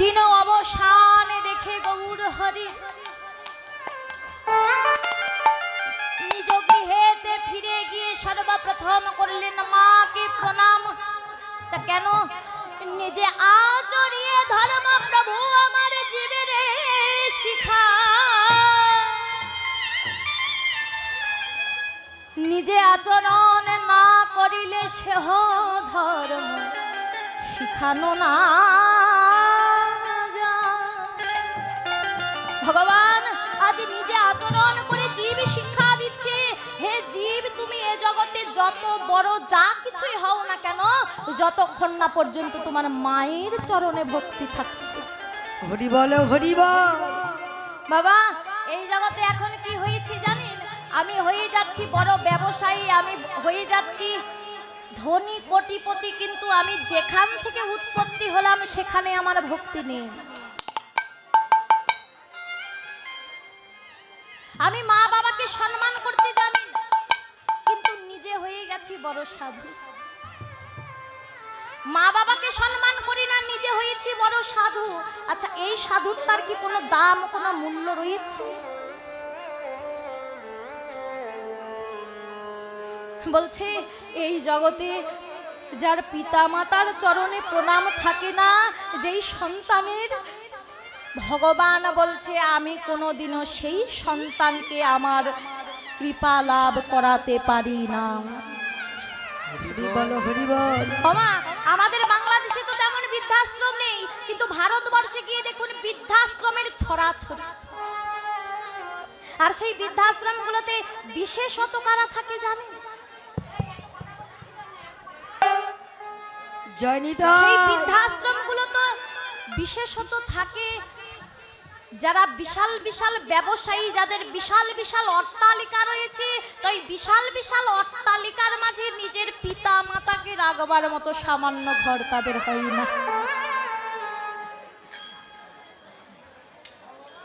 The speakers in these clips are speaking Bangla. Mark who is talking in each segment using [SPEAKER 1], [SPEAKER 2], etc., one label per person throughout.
[SPEAKER 1] দিন অবসানে দেখে গৌর হরি। নিজ গৃহেতে ফিরে গিয়ে সর্বপ্রথম করলেন মাকে প্রণাম। তা কেন? নিজে আচরিয়ে ধর্ম প্রভু আমার জীবের শিখা। নিজে আচরণ না করিলে সেহ ধর্ম শিখানো না। ভগবান আজ নিজে আচরণ করে জীব শিক্ষা দিচ্ছে। হে জীব তুমি এ জগতে যত বড় যা কিছুই হও না কেন যতক্ষণ না পর্যন্ত তোমার মায়ের চরণে ভক্তি থাকছে।
[SPEAKER 2] হরি বল হরি
[SPEAKER 1] বাবা এই জগতে এখন কি হয়েছে জানেন? আমি হয়ে যাচ্ছি বড় ব্যবসায়ী আমি হয়ে যাচ্ছি ধনী কোটিপতি কিন্তু আমি যেখান থেকে উৎপত্তি হলাম সেখানে আমার ভক্তি নেই। আমি মা বাবাকে সম্মান করতে জানি কিন্তু নিজে হয়ে গেছি বড় সাধু। মা বাবাকে সম্মান করি না, নিজে হয়েছি বড় সাধু। আচ্ছা এই সাধুত্বার কি কোনো দাম, কোনো মূল্য রয়েছে? বলছে, এই জগতে যার পিতা মাতার চরণে প্রণাম থাকে না, যেই সন্তানের ভগবান বলছে আমি কোনোদিনও সেই সন্তানকে আমার কৃপা লাভ করাতে পারি না। আমাদের বাংলাদেশে তো তেমন বৃদ্ধাশ্রম নেই কিন্তু ভারতবর্ষে গিয়ে দেখুন বৃদ্ধাশ্রমের ছড়াছড়ি। আর সেই বৃদ্ধাশ্রমগুলোতে বিশেষত কারা থাকে জানেন?
[SPEAKER 2] জয়নিতা।
[SPEAKER 1] সেই বৃদ্ধাশ্রমগুলো তো বিশেষত থাকে যারা বিশাল বিশাল ব্যবসায়ী, যাদের বিশাল বিশাল অট্টালিকা রয়েছে, তো এই বিশাল বিশাল অট্টালিকার মাঝে নিজের পিতা মাতাকে রাগবার মতো সামান্য ঘর তাদের হয় না।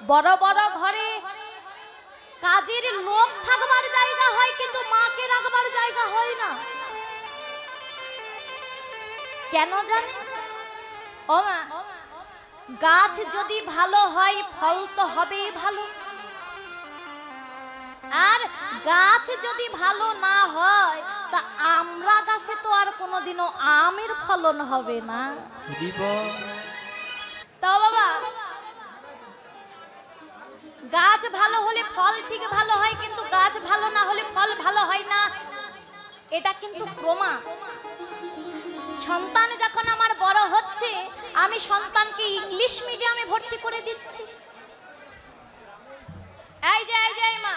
[SPEAKER 1] বড় বড় ঘরে কাজের লোক থাকবার জায়গা হয়, কিন্তু মাকে রাখবার জায়গা হয় না। কেন জানি? ও মা গাছ যদি ভালো হয় ফল তো হবেই ভালো। আর গাছ যদি ভালো না হয় তা আমরা গাছে তো আর কোনোদিনও আমের ফলন হবে না।
[SPEAKER 2] হরি
[SPEAKER 1] তো বাবা গাছ ভালো হলে ফল ঠিক ভালো হয় কিন্তু গাছ ভালো না হলে ফল ভালো হয় না। এটা কিন্তু প্রমা সন্তান যখন আমার বড় হচ্ছে, আমি সন্তানকে ইংলিশ মিডিয়ামে ভর্তি করে দিচ্ছি। মা।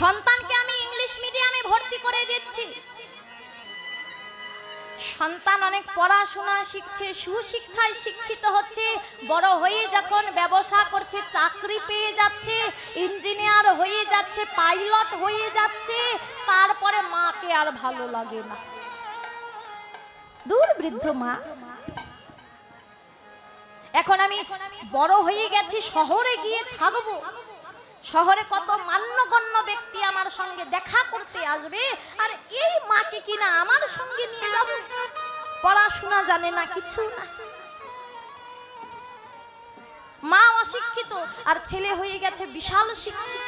[SPEAKER 1] সন্তানকে আমি ইংলিশ মিডিয়ামে ভর্তি করে দিচ্ছি। সন্তান অনেক পড়াশোনা শিখছে, সুশিক্ষায় শিক্ষিত হচ্ছে, বড় হয়ে যখন ব্যবসা করছে, চাকরি পেয়ে যাচ্ছে, ইঞ্জিনিয়ার হয়ে যাচ্ছে, পাইলট হয়ে যাচ্ছে, তারপরে মাকে আর ভালো লাগে না। দূর বৃদ্ধ মা। এখন আমি বড় হয়ে গেছি, শহরে গিয়ে থাকব। শহরে কত মান্যগণ্য ব্যক্তি আমার সঙ্গে দেখা করতে আসবে? আর এই মাকে কিনা আমার সঙ্গে নিয়ে যাব? পড়াশোনা জানে না কিছু না। মা অশিক্ষিত আর ছেলে হয়ে গেছে বিশাল শিক্ষিত।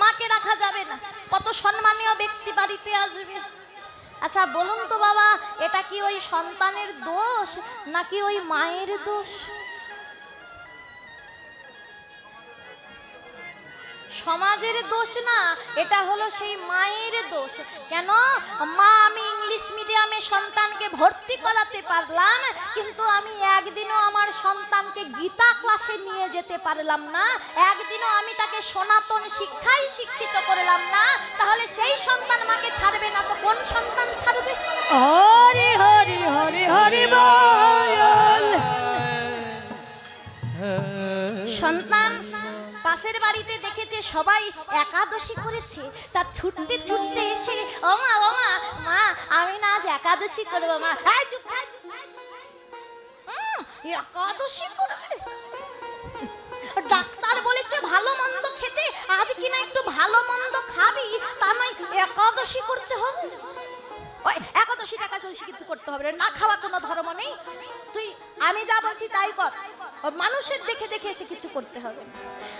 [SPEAKER 1] মাকে রাখা যাবে না। কত সম্মানীয় ব্যক্তি বাড়িতে আসবে। আচ্ছা বলুন তো বাবা, এটা কি ওই সন্তানের দোষ নাকি ওই মায়ের দোষ? সমাজের দোষ না এটা হলো সেই মায়ের দোষ। কেন? মা আমি ইংলিশ মিডিয়ামে সন্তানকে ভর্তি করাতে পারলাম কিন্তু আমি একদিনও আমার সন্তানকে গীতা ক্লাসে নিয়ে যেতে পারলাম না একদিনও আমি তাকে সনাতন শিক্ষায় শিক্ষিত করলাম না তাহলে সেই সন্তান মাকে ছাড়বে না তো কোন সন্তান ছাড়বে?
[SPEAKER 2] হরি হরি হরি হরি বল।
[SPEAKER 1] সন্তান পাশের বাড়িতে দেখেছে সবাই একাদশী করেছে তা ছুটতে ছুটতে এসে ও মা ও মা মা আমি না আজ একাদশী করব মা এই চুপ। একাদশী করবে ডাক্তার বলেছে ভালো মন্দ খেতে আজ কিনা একটু ভালো মন্দ খাবি তা নয় একাদশী করতে হবে ওই একাদশী একাদশী কিন্তু করতে হবে না। খাওয়া কোনো ধর্ম নেই তুই আমি যা বলছি তাই কর মানুষের দেখে দেখে এসে কিছু করতে হবে।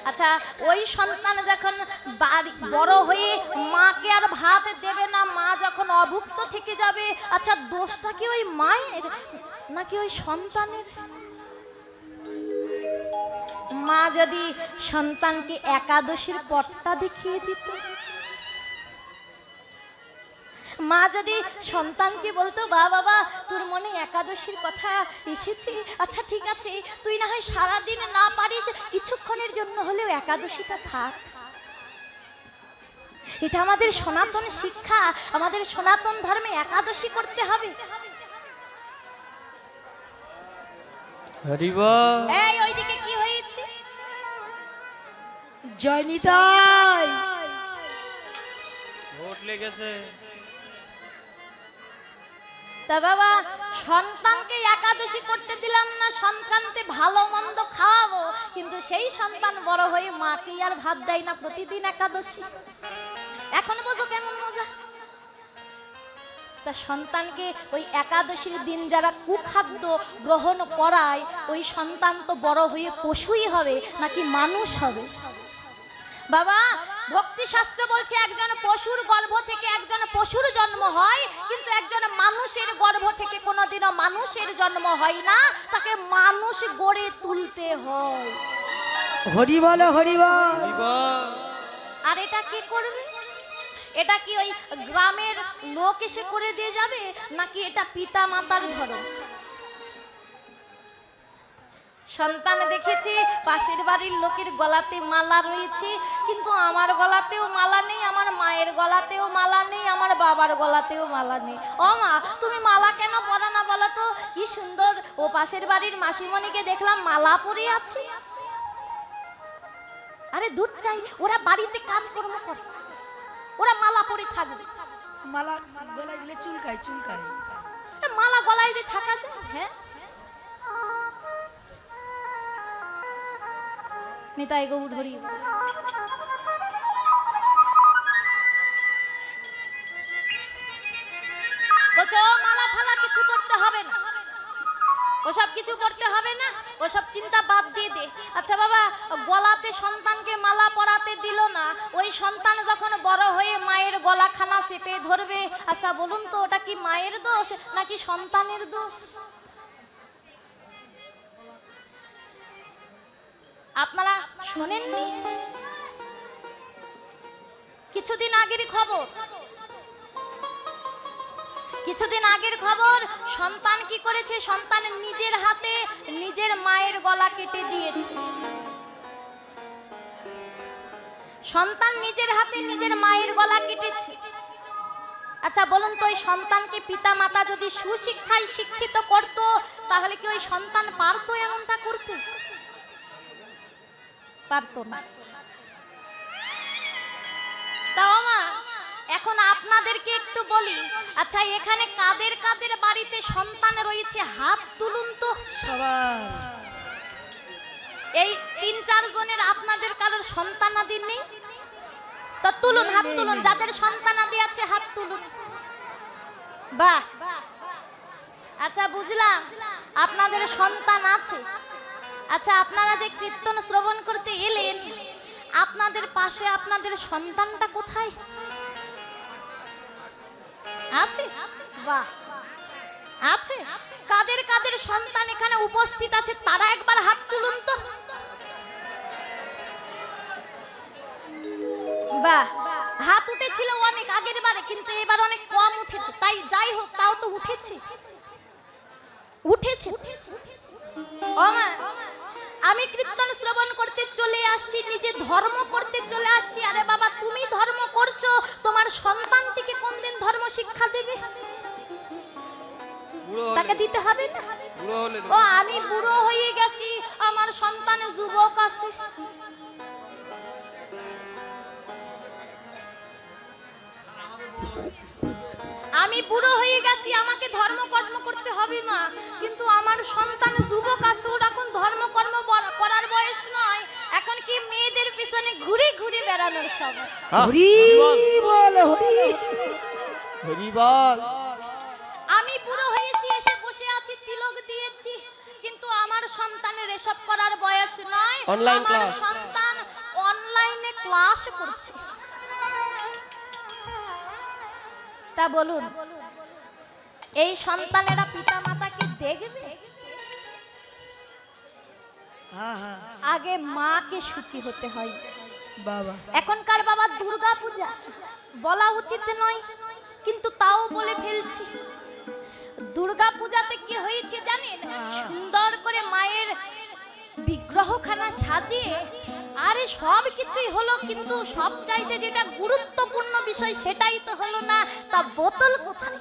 [SPEAKER 1] আচ্ছা ওই সন্তান যখন বাড়ি, বড় হয়ে মাকে আর ভাত দেবে না, মা যখন অভুক্ত থেকে যাবে আচ্ছা দোষটা কি ওই মায়ের নাকি ওই সন্তানের? মা যদি সন্তানকে একাদশীর পটটা দেখিয়ে দিত? মা যদি সন্তানকে বলতো বা বাবা তোর মনে একাদশীর কথা এসেছে? আচ্ছা ঠিক আছে তুই না হয় সারাদিন না পারিস কিছুক্ষণের জন্য হলেও একাদশীটা থাক। এটা আমাদের সনাতন শিক্ষা আমাদের সনাতন ধর্মে একাদশী করতে হবে। এই ওইদিকে কি হয়েছে?
[SPEAKER 2] জয় নিতাই।
[SPEAKER 3] ভোট লেগেছে।
[SPEAKER 1] তা বাবা, সন্তানকে একাদশী করতে দিলাম না সন্তানকে ভালো মন্দ খাওয়াবো। কিন্তু সেই সন্তান বড় হয়ে মাকে আর ভাত দেয় না, প্রতিদিন একাদশী। এখন বোঝো কেমন মজা? তা সন্তানকে ওই একাদশীর দিন যারা কুখাদ্য গ্রহণ করায়, ওই সন্তান তো বড় হয়ে পশুই হবে, নাকি মানুষ হবে? বাবা ভক্তি শাস্ত্র বলছে, একজন পশুর গর্ভ থেকে একজন পশুর জন্ম হয়, কিন্তু একজন মানুষের গর্ভ থেকে কোনোদিনও মানুষের জন্ম হয় না তাকে মানুষ গড়ে তুলতে হয়।
[SPEAKER 2] হরি বল হরি বল।
[SPEAKER 1] আর এটা কি করবে? এটা কি ওই গ্রামের লোক এসে করে দিয়ে যাবে নাকি এটা পিতা মাতার ধরো সন্তান দেখেছি পাশের বাড়ির লোকের গলাতে মালা রয়েছে কিন্তু আমার গলাতেও মালা নেই আমার মায়ের গলাতেও মালা নেই আমার বাবার গলাতেও মালা নেই। ও মা তুমি মালা কেন পরা না বলো তো? কি সুন্দর ও পাশের বাড়ির মাসিমণিকে দেখলাম মালা পরে আছে। আরে দুধ চাই ওরা বাড়িতে কাজকর্ম করে। ওরা মালা পরে থাকবে।
[SPEAKER 2] মালা গলায় দিলে চুলকায় চুলকায়।
[SPEAKER 1] তা মালা গলায় দিয়ে থাকা যায় হ্যাঁ? নিতাই হবে না। ওসব কিছু করতে হবে না, ওসব চিন্তা বাদ দিয়ে দে। আচ্ছা বাবা, গলাতে সন্তানকে মালা পরাতে দিল না, ওই সন্তান যখন বড় হয়ে মায়ের গলাখানা চেপে ধরবে আচ্ছা বলুন তো, ওটা কি মায়ের দোষ নাকি সন্তানের দোষ? আপনারা শোনেননি কিছুদিন আগের খবর। কিছুদিন আগের খবর, সন্তান কি করেছে? সন্তান নিজের হাতে নিজের মায়ের গলা কেটে দিয়েছে। সন্তান নিজের হাতে নিজের মায়ের গলা কেটেছে। আচ্ছা বলুন তো, ওই সন্তানকে পিতা মাতা যদি সুশিক্ষায় শিক্ষিত করত, তাহলে কি ওই সন্তান পারতো এমনটা করতে? পারতো না। তাও মা এখন আপনাদেরকে একটু বলি। আচ্ছা এখানে কাদের কাদের বাড়িতে সন্তান রয়েছে হাত তুলুন তো।
[SPEAKER 2] সবার
[SPEAKER 1] এই তিন চার জনের আপনাদের কারোর সন্তানাদি নেই? তা তুলুন হাত তুলুন যাদের সন্তানাদি আছে হাত তুলুন। বাহ। আচ্ছা বুঝলাম। আপনাদের সন্তান আছে। আচ্ছা আপনারা যে কীর্তন শ্রবণ করতে এলেন, আপনাদের পাশে আপনাদের সন্তানটা কোথায়? আছে? বাহ। আছে? কাদের কাদের সন্তান এখানে উপস্থিত আছে, তারা একবার হাত তুলুন তো। বাহ, হাত উঠেছিল অনেক আগের বারে, কিন্তু এবার অনেক কম উঠেছে। তাই যাই হোক, তাও তো উঠেছে। উঠেছে? ও মা। আমি কীর্তন শ্রবণ করতে চলে আসছি নিজে ধর্ম করতে চলে আসছি। আরে বাবা তুমি ধর্ম করছ তোমার সন্তানটিকে কোনদিন ধর্ম শিক্ষা দেবে? তাকে দিতে হবে না? ও আমি বুড়ো হয়ে গেছি আমার সন্তান যুবক আছে। আমি বুড়ো হয়ে গেছি আমাকে ধর্মকর্ম করতে হবে মা। কিন্তু আমার সন্তান যুবক আছে ওর এখন ধর্মকর্ম করার বয়স নয়। এখন কি মেয়েদের পিছনে ঘুরে ঘুরে বেড়ানোর সময়
[SPEAKER 2] আমি পুরো হয়েছি
[SPEAKER 3] এসে বসে আছি তিলক দিয়েছি।
[SPEAKER 1] কিন্তু আমার সন্তানের এসব করার বয়স নয়। আমার সন্তান অনলাইনে ক্লাস করছে। তা বলুন। এই সন্তানেরা পিতা মাতাকে দেখবে? আগে মাকে সূচি হতে হয়।
[SPEAKER 2] বাবা।
[SPEAKER 1] এখনকার বাবা দুর্গা পূজা বলা উচিত নয় কিন্তু তাও বলে ফেলছি। দুর্গা পূজাতে কি হয়েছে জানেন? সুন্দর করে মায়ের বিগ্রহখানা সাজিয়ে আরে সব কিছুই হলো, কিন্তু সব চাইতে যেটা গুরুত্বপূর্ণ বিষয় সেটাই তো হলো না, তা বোতল কোথায়?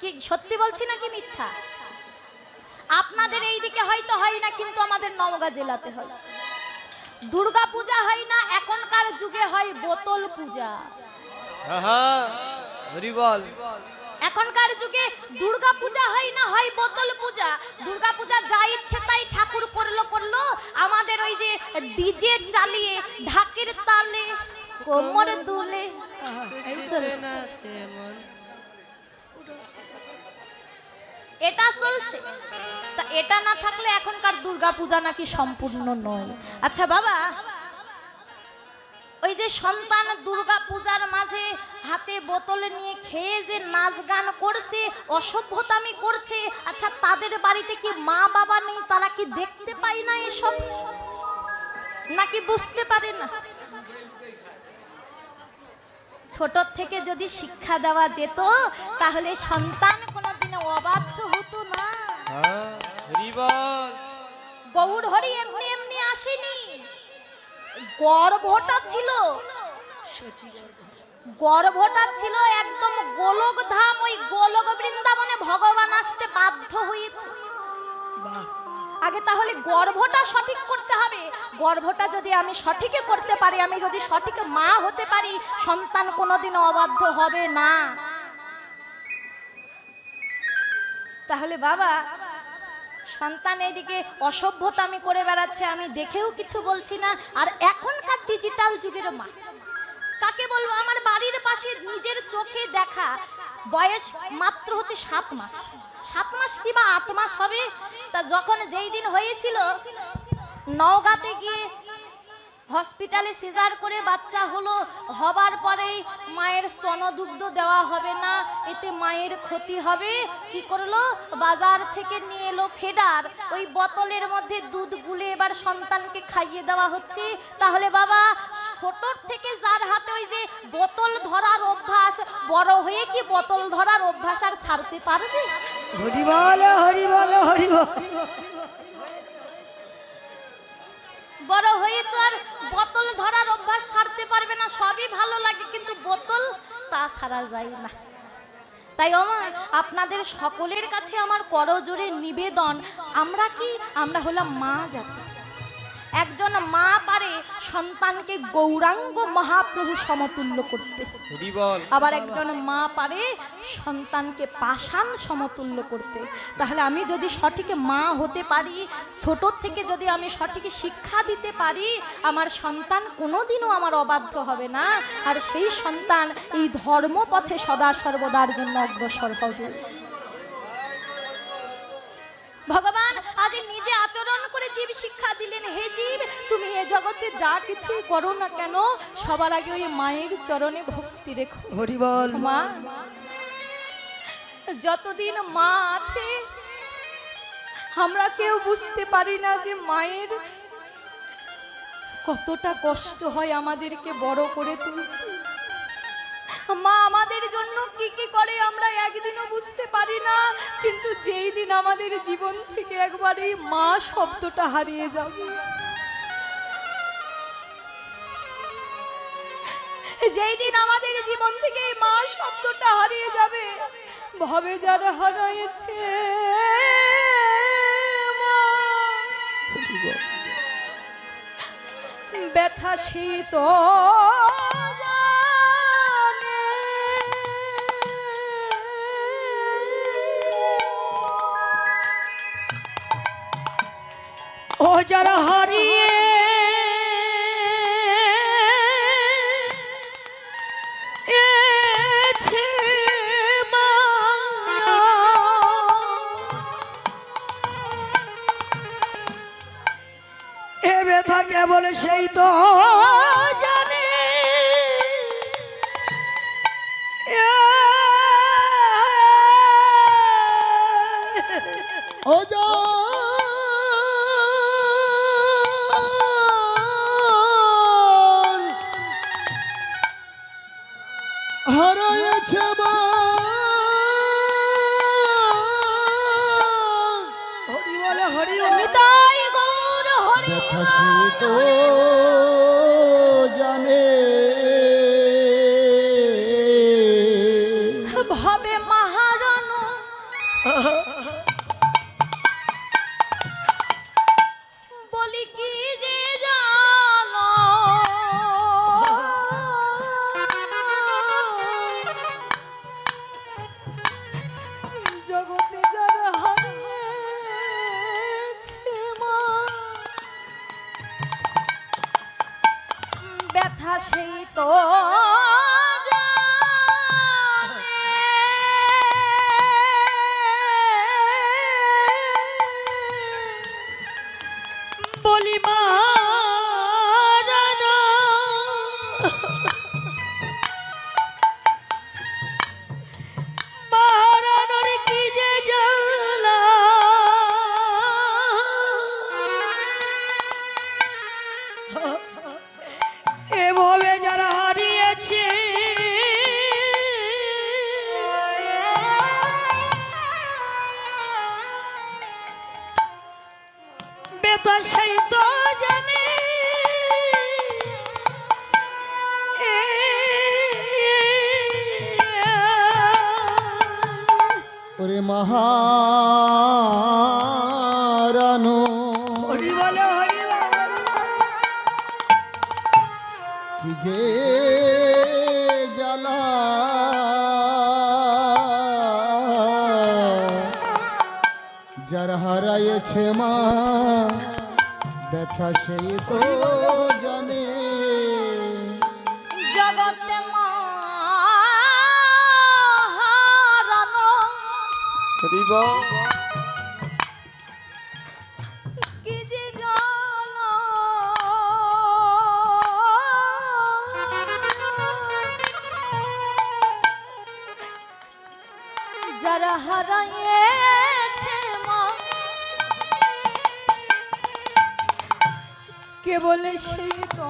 [SPEAKER 1] কি, সত্যি বলছি নাকি মিথ্যা? আপনাদের এইদিকে হয়তো হয় না, কিন্তু আমাদের নওগাঁ জেলাতে হয়। দুর্গা পূজা হয় না, এখনকার যুগে হয় বোতল পূজা।
[SPEAKER 3] হরি বল।
[SPEAKER 1] এখনকার যুগে দুর্গা পূজা হয় না হয় বোতল পূজা। দুর্গা পূজা যা ইচ্ছে তাই ঠাকুর করল করল। আমাদের ওই যে ডিজে চালিয়ে ঢাকের তালে কোমর দুলে। এটা চলছে। তা এটা না থাকলে এখনকার দুর্গা পূজা নাকি সম্পূর্ণ নয়। আচ্ছা বাবা ওই যে সন্তান দুর্গা পূজার মাঝে হাতে বোতল নিয়ে খেয়ে যে নাচ গান করছে অসভ্যতামি করছে আচ্ছা তাদের বাড়িতে কি মা বাবা নেই? তারা কি দেখতে পায় না এসব? নাকি বুঝতে পারে না? ছোট থেকে যদি শিক্ষা দেওয়া যেত তাহলে সন্তান কোনোদিনও অবাধ্য হতো না।
[SPEAKER 3] বল
[SPEAKER 1] গৌর হরি এমনি এমনি আসেনি। গর্ভটা ছিল। গর্ভটা ছিল একদম গোলক ধাম ওই গোলক বৃন্দাবনে ভগবান আসতে বাধ্য হয়েছে। আগে তাহলে গর্ভটা সঠিক করতে হবে। গর্ভটা যদি আমি সঠিকে করতে পারি, আমি যদি সঠিক মা হতে পারি, সন্তান কোনোদিন অবাধ্য হবে না। তাহলে বাবা সন্তান এদিকে অসভ্যতা আমি করে বেড়াচ্ছে, আমি দেখেও কিছু বলছি না। আর এখনকার ডিজিটাল যুগের মা, কাকে বলব? আমার বাড়ির পাশে নিজের চোখে দেখা বয়স মাত্র হচ্ছে সাত মাস। সাত মাস কি বা আট মাস হবে? তা যখন যেই দিন হয়েছিল, নওগাঁতে গিয়ে হসপিটালে সিজার করে বাচ্চা হলো হবার পরেই মায়ের স্তনদুগ্ধ দেওয়া হবে না এতে মায়ের ক্ষতি হবে। কি করল? বাজার থেকে নিয়ে এলো ফেডার। ওই বোতলের মধ্যে দুধ গুলে এবার সন্তানকে খাইয়ে দেওয়া হচ্ছে। তাহলে বাবা ছোটর থেকে যার হাতে ওই যে বোতল ধরার অভ্যাস বড় হয়ে কি বোতল ধরার অভ্যাস আর ছাড়তে পারবে?
[SPEAKER 2] হরি বল হরি বল হরি বল।
[SPEAKER 1] বড় হয়ে তো আর বোতল ধরার অভ্যাস ছাড়তে পারবে না, সবই ভালো লাগে, কিন্তু বোতল তা ছাড়া যায় না। তাই আমার আপনাদের সকলের কাছে আমার করজোরে নিবেদন, আমরা কি? আমরা হলাম মা জাতি। একজন মা পারে সন্তানকে গৌরাঙ্গ মহাপ্রভু সমতুল্য করতে। আবার একজন মা পারে সন্তানকে পাষাণ সমতুল্য করতে। তাহলে আমি যদি সঠিক মা হতে পারি ছোট থেকে যদি আমি সঠিক শিক্ষা দিতে পারি আমার সন্তান কোনোদিনও আমার অবাধ্য হবে না। আর সেই সন্তান এই ধর্মপথে সদা সর্বদার জন্য অগ্রসর হবে। আজ নিজে আচরণ করে জীব শিক্ষা দিলেন। হে জীব তুমি এ জগতে যা কিছুই করো না কেন সবার আগে ওই মায়ের চরণে ভক্তি রেখো।
[SPEAKER 2] হরি বল।
[SPEAKER 1] মা যতদিন মা আছে আমরা কেউ বুঝতে পারি না যে মায়ের কতটা কষ্ট হয় আমাদেরকে বড় করে তুলতে। মা আমাদের জন্য কি কি করে আমরা একদিনও বুঝতে পারি না। কিন্তু যেই দিন আমাদের জীবন থেকে একবার মা শব্দটা হারিয়ে যাবে। যেই দিন আমাদের জীবন থেকে মা শব্দটা হারিয়ে যাবে ভবে যারা হারাইছে ব্যথা শীত
[SPEAKER 2] মোহ যারা হারিয়ে থাকে বলে সেই তো জানে।
[SPEAKER 4] ও তো
[SPEAKER 1] যার
[SPEAKER 4] হারাইছে মা ব্যথা সেই তো জানে।
[SPEAKER 1] জগতে মা হারানো। বলে সে তো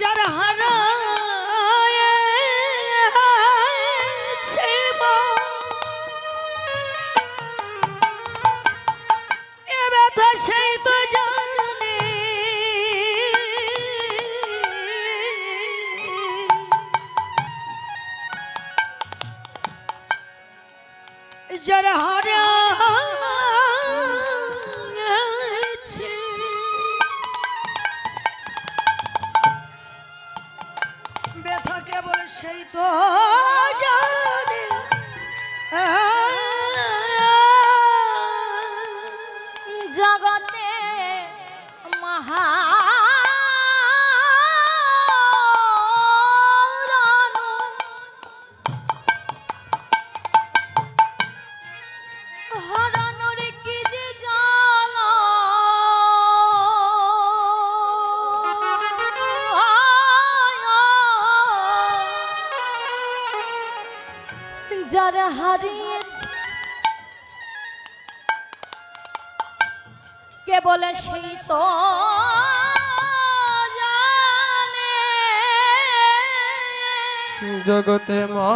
[SPEAKER 2] যারা হারা জগতে
[SPEAKER 1] জগতে মা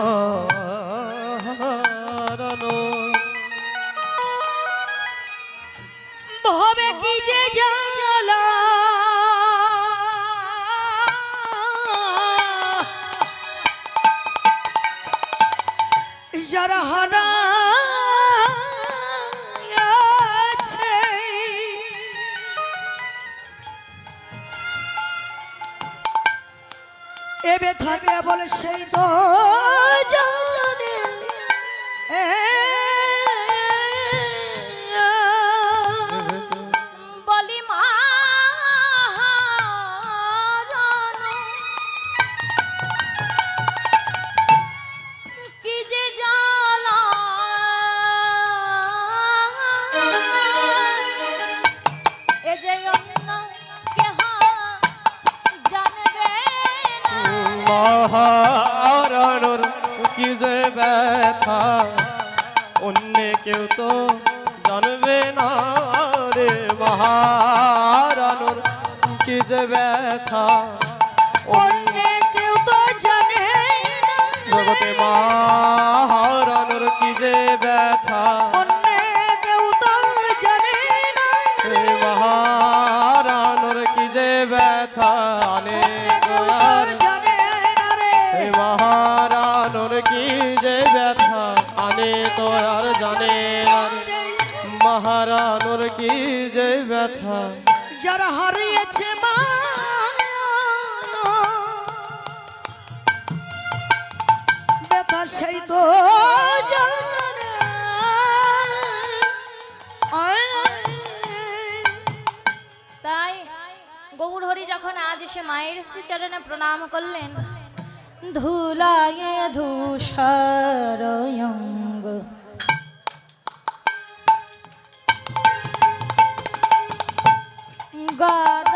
[SPEAKER 3] কি যে ব্যথা আনে তোরার
[SPEAKER 2] জানে না।
[SPEAKER 3] মহারানোর কি যে ব্যথা?
[SPEAKER 2] যারা হারিয়েছে মা ব্যথা সেই তো
[SPEAKER 1] তাই গৌর হরি যখন আজ সে মায়ের শ্রীচরণে প্রণাম করলেন ধুলায় ধূসরয়ঙ্গ গদ